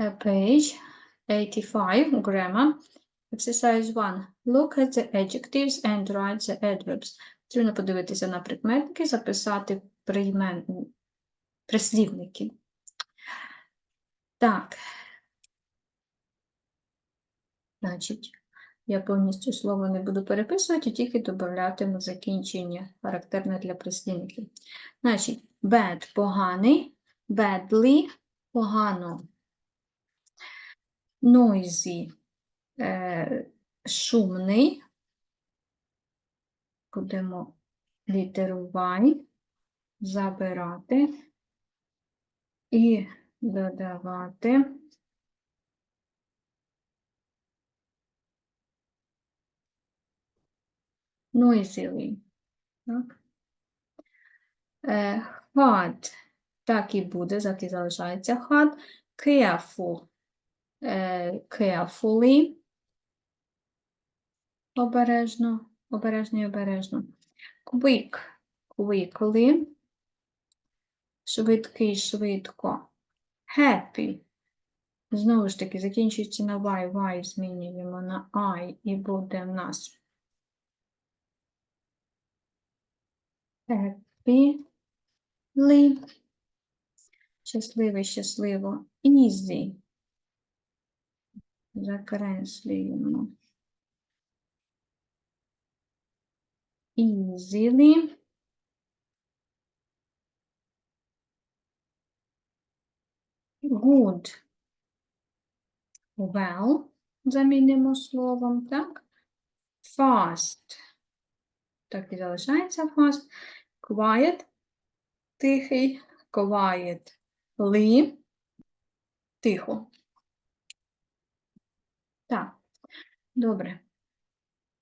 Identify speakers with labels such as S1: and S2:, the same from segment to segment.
S1: page 85, grammar. Exercise 1. Look at the adjectives and write the adverbs. Потрібно подивитися на прикметники, записати приймен... прислівники. Так. Значить, я повністю слово не буду переписувати, тільки додатиму закінчення, характерне для прислівників. Значить, bad – поганий, badly – погано. Noisy е, – шумний. Будемо літеру Y забирати і додавати. Noisily. Так. Е, hard. Так і буде, так і залишається hard. Careful. Е, carefully. Обережно, обережно і обережно. Quick. Quickly. Швидкий, швидко. Happy. Знову ж таки, закінчується на Y, Y змінюємо на I і буде в нас happy. Щасливий, щасливо. Easy. Закреслюємо. Easily. Good. Well. Замінимо словом, так? Fast. Так і залишається fast. Quiet. Тихий. Quiet. Ly. Тихо. Так. Добре.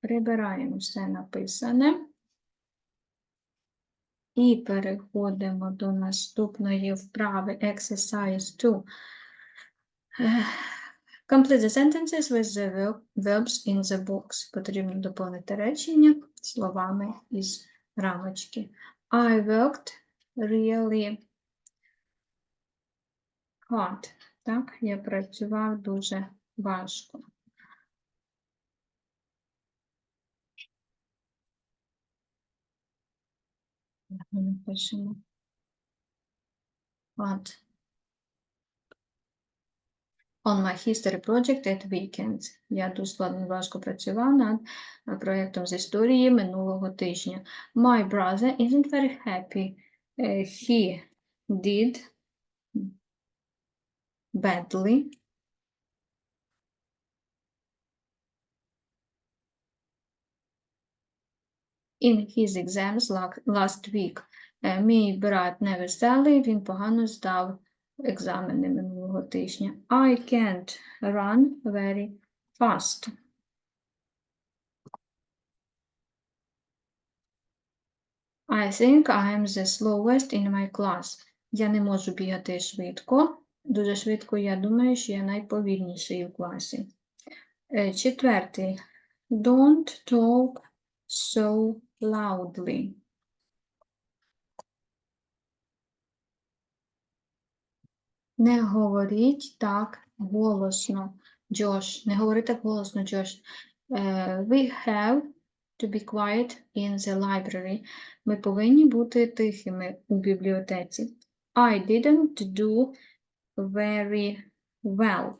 S1: Прибираємо все написане. І переходимо до наступної вправи Exercise 2. Е, Complete the sentences with the verbs in the box. Потрібно доповнити речення словами із рамочки. I worked really hard. Так, я працював дуже важко. Напишемо. Hard. On my history project at weekends. Я дуже складно важко працював над е, проєктом з історії минулого тижня. My brother isn't very happy. Е, He did badly. In his exams last week. Е, Мій брат невеселий, він погано здав екзамени минулого тижня. I can't run very fast. I think I am the slowest in my class. Я не можу бігати швидко. Дуже швидко я думаю, що я найповільніший у класі. Е, Четвертий. Don't talk so loudly. Не говоріть так голосно, Джош. Не говори так голосно, Джош. Е, We have to be quiet in the library. Ми повинні бути тихими у бібліотеці. I didn't do very well.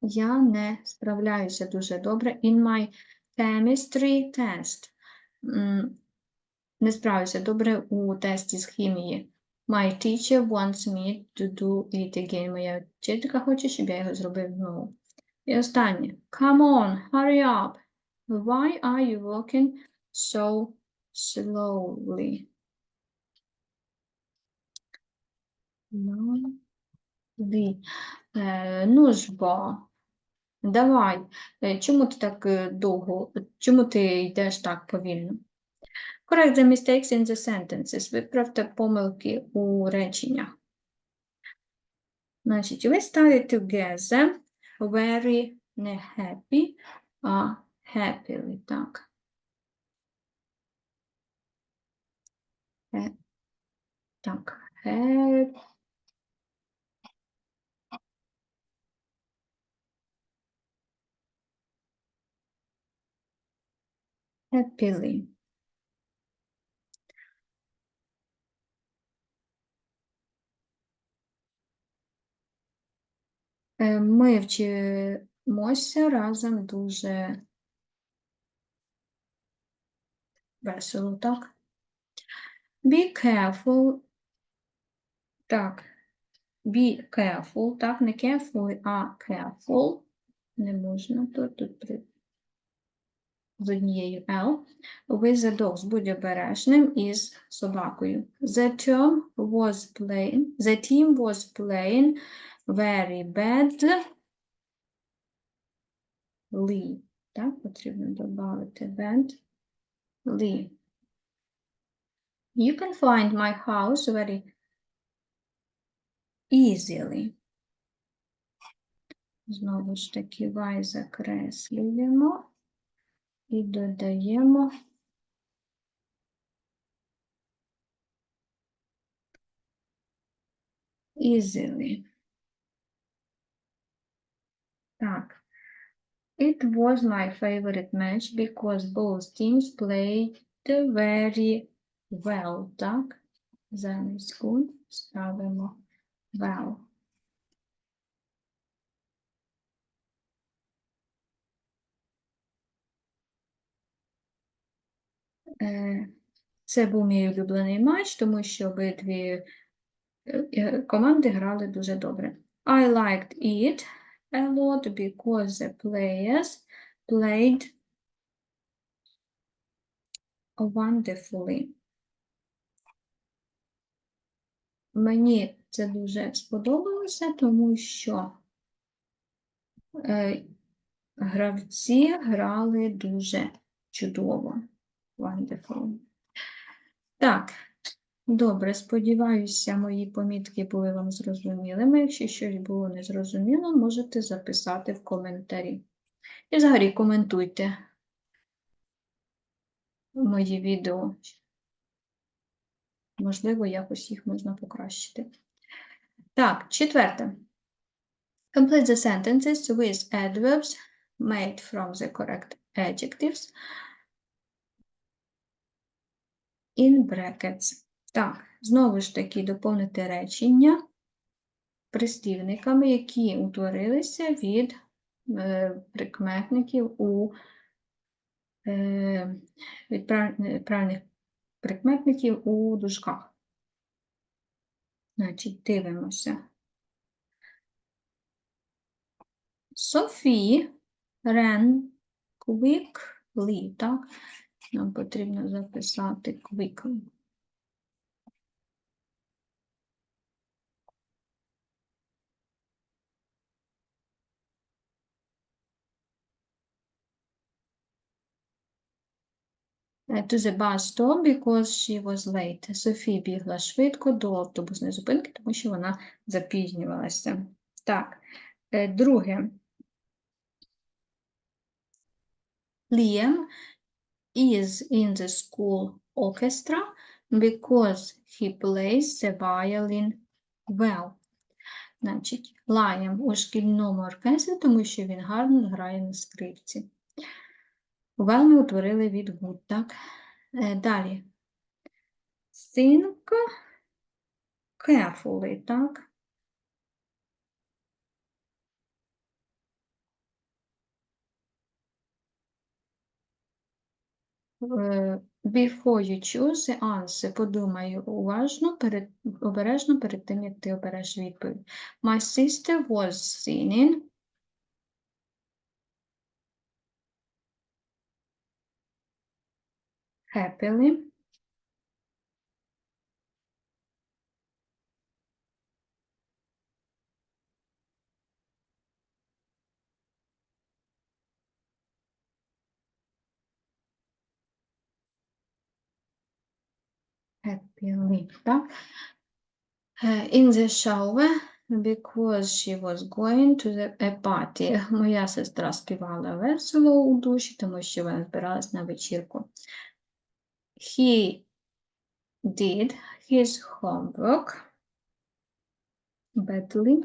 S1: Я не справляюся дуже добре in my chemistry test. Не справився добре у тесті з хімії. My teacher wants me to do it again. Моя вчителька хоче, щоб я його зробив знову. І останнє. Come on, hurry up. Why are you walking so slowly? Е, ну ж бо, давай. Е, Чому ти так е, довго, чому ти йдеш так повільно? Correct the mistakes in the sentences. Виправте помилки у реченнях. Значить, we studied together very не happy, а happily, так. Е, Так, happily. Happily. Е, Ми вчимося разом дуже весело, так? Be careful. Так. Be careful, так, не careful, а careful. Не можна тут, тут. З однією L. With the dogs, будь обережним із собакою. The term was playing, the team was playing very badly. Так, потрібно додати badly. You can find my house very easily. Знову ж таки, y закреслюємо і додаємо easily. Так. It was my favorite match because both teams played very well, так? Замість good ставимо well. Це був мій улюблений матч, тому що обидві е, е, команди грали дуже добре. I liked it a lot because the players played wonderfully. Мені це дуже сподобалося, тому що е, гравці грали дуже чудово. Wonderful. Так, добре, сподіваюся, мої помітки були вам зрозумілими. Якщо щось було незрозуміло, можете записати в коментарі. І взагалі коментуйте мої відео. Можливо, якось їх можна покращити. Так, четверте. Complete the sentences with adverbs made from the correct adjectives in brackets. Так, знову ж таки доповнити речення прислівниками, які утворилися від е, прикметників у е, від прав- правильних прикметників у дужках. Значить, дивимося. Софі ran quickly, так? Нам потрібно записати quickly. Е, To the bus stop because she was late. Софі бігла швидко до автобусної зупинки, тому що вона запізнювалася. Так, е, друге. Liam is in the school orchestra because he plays the violin well. Значить, Liam у шкільному оркестрі, тому що він гарно грає на скрипці. Well ми утворили від good, так? Е, Далі. Think carefully, так? Before you choose the answer, подумай уважно, перед, обережно перед тим, як ти обереш відповідь. My sister was singing happily happily, так? Е, In the shower because she was going to the a party. Моя сестра співала весело у душі, тому що вона збиралась на вечірку. He did his homework badly.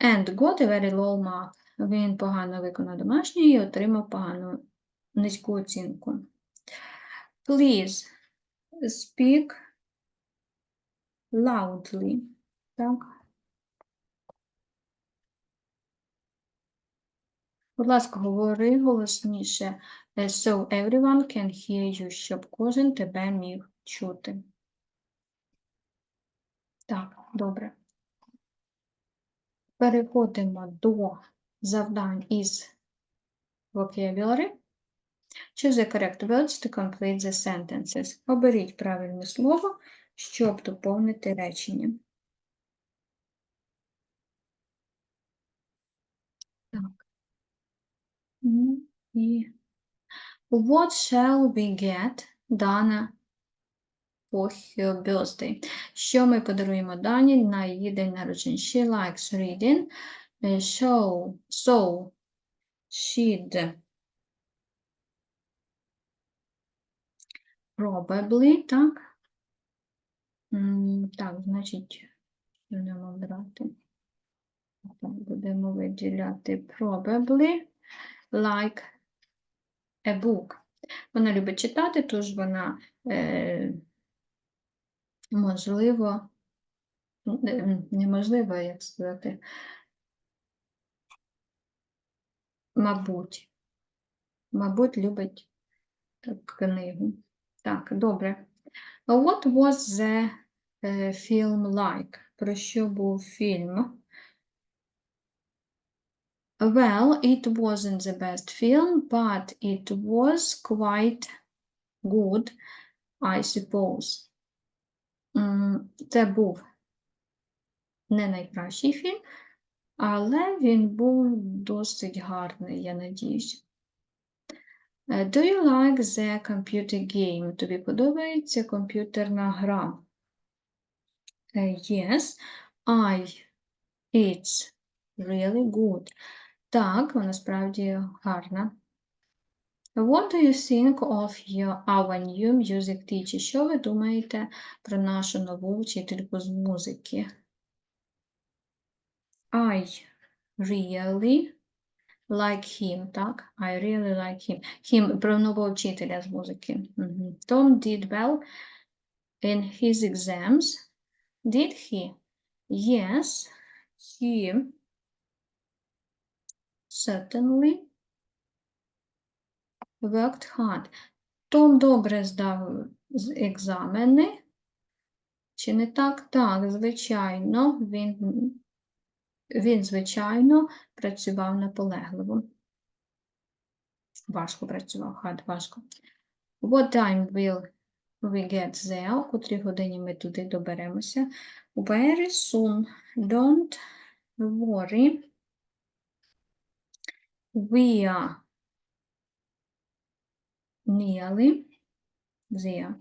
S1: And got a very low mark. Він погано виконав домашнє і отримав погану низьку оцінку. Please speak loudly. Так. Будь ласка, говори голосніше, so everyone can hear you, щоб кожен тебе міг чути. Так, добре. Переходимо до завдань із vocabulary. Choose the correct words to complete the sentences. Оберіть правильне слово, щоб доповнити речення. Так. Ну, і What shall we get Dana for her birthday? Що ми подаруємо Дані на її день народження? She likes reading. Е, So, so she'd probably, так? Так, значить, будемо брати. Будемо виділяти probably like a book. Вона любить читати, тож вона, е, можливо, неможливо, як сказати, мабуть, мабуть, любить книгу. Так, добре. What was the е, film like? Про що був фільм? Well, it wasn't the best film, but it was quite good, I suppose. Це був не найкращий фільм, але він був досить гарний, я надіюсь. Е, Do you like the computer game? Тобі подобається комп'ютерна гра? Е, Yes, I. It's really good. Так, вона справді гарна. What do you think of your, our new music teacher? Що ви думаєте про нашу нову вчительку з музики? I really like him, так? I really like him. Him про нового вчителя з музики. Tom did well in his exams. Did he? Yes, he certainly worked hard. Том добре здав екзамени. Чи не так? Так, звичайно, він, він, звичайно, працював наполегливо. Важко працював, hard, важко. What time will we get there? У котрій годині ми туди доберемося? Very soon. Don't worry. We are nearly there.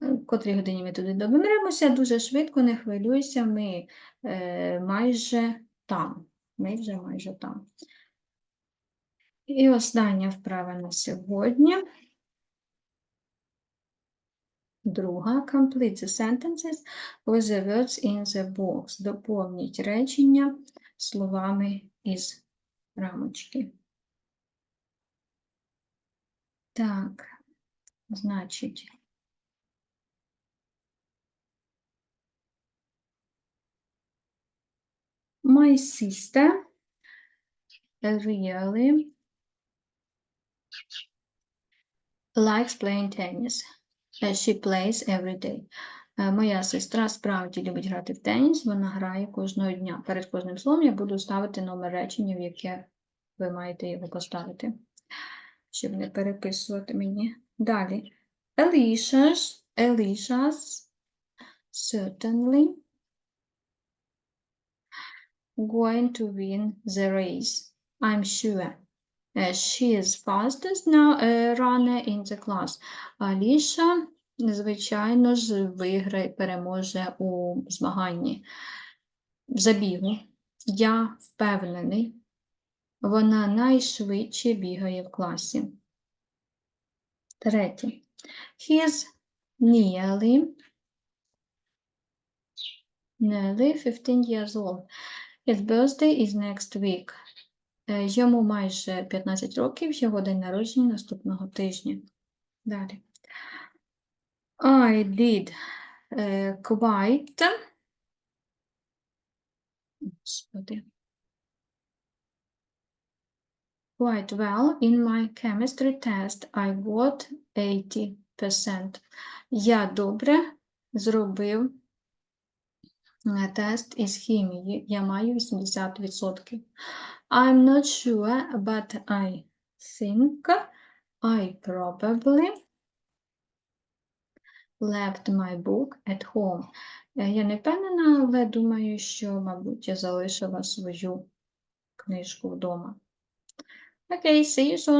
S1: В котрій годині ми туди доберемося, дуже швидко, не хвилюйся, ми е, майже там. Ми вже майже там. І остання вправа на сьогодні. Друга. Complete the sentences with the words in the box. Доповніть речення словами із рамочки. Так, значить. My sister really likes playing tennis. She plays every day. Е, Моя сестра справді любить грати в теніс, вона грає кожного дня. Перед кожним словом я буду ставити номер речення, в яке ви маєте його поставити, щоб не переписувати мені. Далі. Alicia's, Alicia's certainly going to win the race. I'm sure. She is fastest now runner in the class. Аліша, звичайно ж, виграє, переможе у змаганні в забігу. Я впевнений, вона найшвидше бігає в класі. Третє. He's nearly nearly 15 years old. His birthday is next week. Е, Йому майже 15 років, його день народження наступного тижня. Далі. I did е, quite. Quite well in my chemistry test. I got 80%. Я добре зробив тест із хімії. Я маю 80%. I'm not sure, but I think I probably left my book at home. Е, Я не впевнена, але думаю, що, мабуть, я залишила свою книжку вдома. Окей, see you soon.